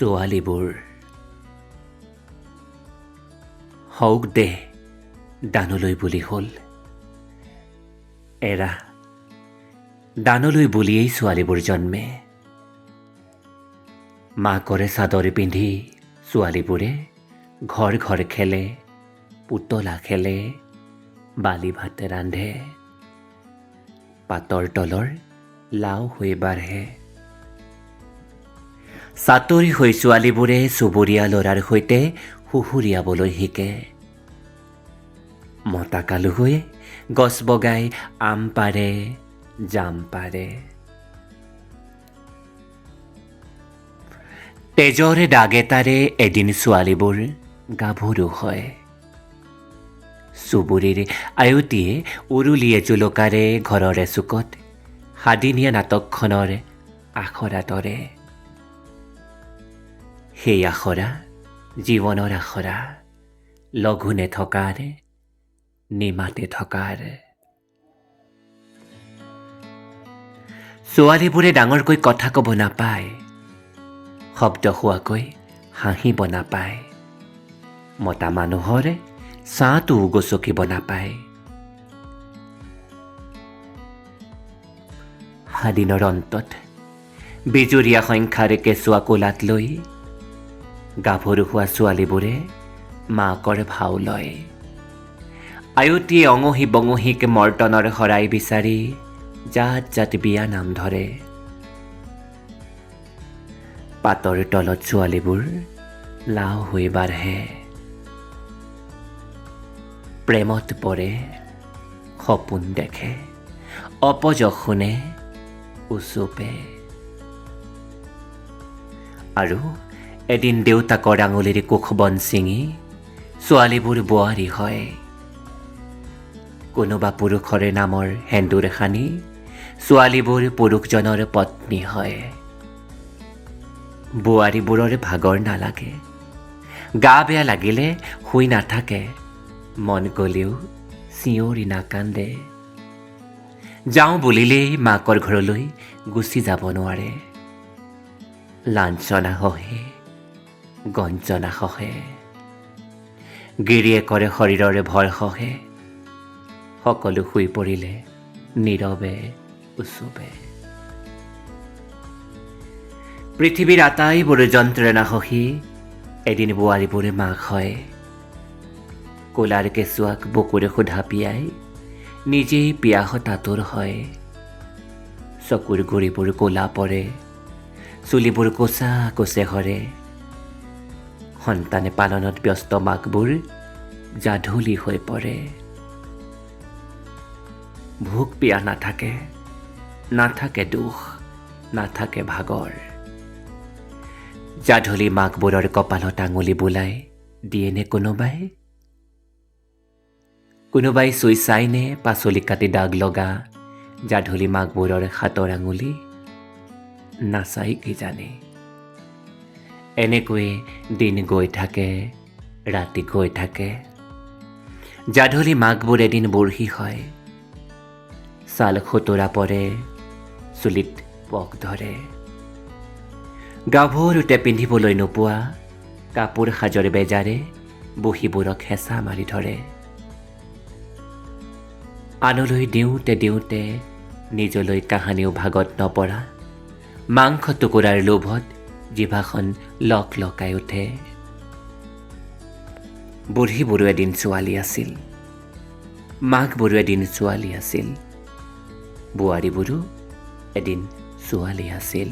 ছোৱালীবোৰ হওক দে দানলৈ বুলি হ'ল। এৰা দানলৈ বুলিয়েই ছোৱালীবোৰ জন্মে। মাকৰে চাদৰ পিন্ধি ছোৱালীবোৰে ঘৰ ঘৰ খেলে, পুতলা খেলে, বালি ভাত ৰান্ধে। পাতৰ তলৰ লাও হৈ বাঢ়ে। চাতৰি হৈ ছোৱালীবোৰে চুবুৰীয়া ল'ৰাৰ সৈতে সুহুৰিয়াবলৈ শিকে। মতা কালুগৈ গছ বগাই আম পাৰে জাম পাৰে। তেজৰে দাগেতাৰে এদিন ছোৱালীবোৰ গাভৰু হয়। চুবুৰীৰ আয়তীয়ে উৰুলিয়ে জুলকাৰে ঘৰৰে চুকত সাদিনীয়া নাটকখনৰ আখৰা তৰে। সেই আখৰা জীৱনৰ আখৰা লঘোণে থকাৰ নিমাতে থকাৰ ছোৱালীবোৰে ডাঙৰকৈ কথা ক'ব নাপায় শব্দ হোৱাকৈ হাঁহিব নাপায় মতা মানুহৰে ছাঁটো গচকিব নাপায় সাদিনৰ অন্তত বিজুৰীয়া সংখ্যাৰে কেঁচুৱা কোলাত লৈ গাভৰু ছোৱালীবোৰে মাকৰ ভাও লয়। আয়তীয়ে অঙহী বঙহীক মৰ্টনৰ শৰাই বিচাৰি জাত জাত বিয়া নাম ধৰে। পাতৰ তলত ছোৱালীবোৰ লাও হৈ বাঢ়ে। প্ৰেমত পৰে, সপোন দেখে অপযশ শুনে উচুপে। আৰু এদিন দেউতাকৰ আঙুলিৰে কোষবন ছিঙি ছোৱালীবোৰ বোৱাৰী হয়। কোনোবা পুৰুষৰে নামৰ সেন্দুৰ সানি ছোৱালীবোৰ পুৰুষজনৰ পত্নী হয়। বোৱাৰীবোৰৰ ভাগৰ নালাগে। গা বেয়া লাগিলে শুই নাথাকে। মন গ'লেও চিঞৰি নাকান্দে। যাওঁ বুলিলেই মাকৰ ঘৰলৈ গুচি যাব নোৱাৰে। লাঞ্চনা সহে গঞ্জনা সহে গিৰিয়েকৰে শৰীৰৰে ভয় সহে সকলো শুই পৰিলে নীৰৱে উচুবে। পৃথিৱীৰ আটাইবোৰ যন্ত্ৰণা সহি এদিন বোৱাৰীবোৰে মাক হয়। কোলাৰ কেঁচুৱাক বুকুৰে সোধা পিয়াই নিজেই পিয়াহত আঁতৰ হয়। চকুৰ গুৰিবোৰ ক'লা পৰে চুলিবোৰ কোচা কোচে সৰে। সন্তানে পালনত ব্যস্ত মাকবোৰ যাধুলি হৈ পৰে। ভোক পিয়াহ নাথাকে নাথাকে দুখ, নাথাকে ভাগৰ। যাধুলি মাকবোৰৰ কপালত আঙুলি বোলাই দিয়েনে কোনোবাই? কোনোবাই চুই চাইনে পাচলি কাটি দাগ লগা যাধুলি মাকবোৰৰ হাতৰ আঙুলি নাচাই কিজানি? এনেকৈয়ে দিন গৈ থাকে, ৰাতি গৈ থাকে। যাধুলি মাকবোৰ এদিন বুঢ়ী হয়, ছাল খুতুৰা পৰে, চুলিত পক ধৰে। গাভৰুতে পিন্ধিবলৈ নোপোৱা, কাপোৰ সাজৰ বেজাৰে বুঢ়ীবোৰক হেঁচা মাৰি ধৰে। আনলৈ দিওঁতে দিওঁতে নিজলৈ কাহানিও ভাগত নপৰা, মাংস টুকুৰাৰ লোভত জিভাখন লক লকাই উঠে। বুঢ়ী বৰুৱা এদিন ছোৱালী আছিল। মাঘ বৰুৱা এদিন ছোৱালী আছিল। বোৱাৰী বড়ো এদিন ছোৱালী আছিল।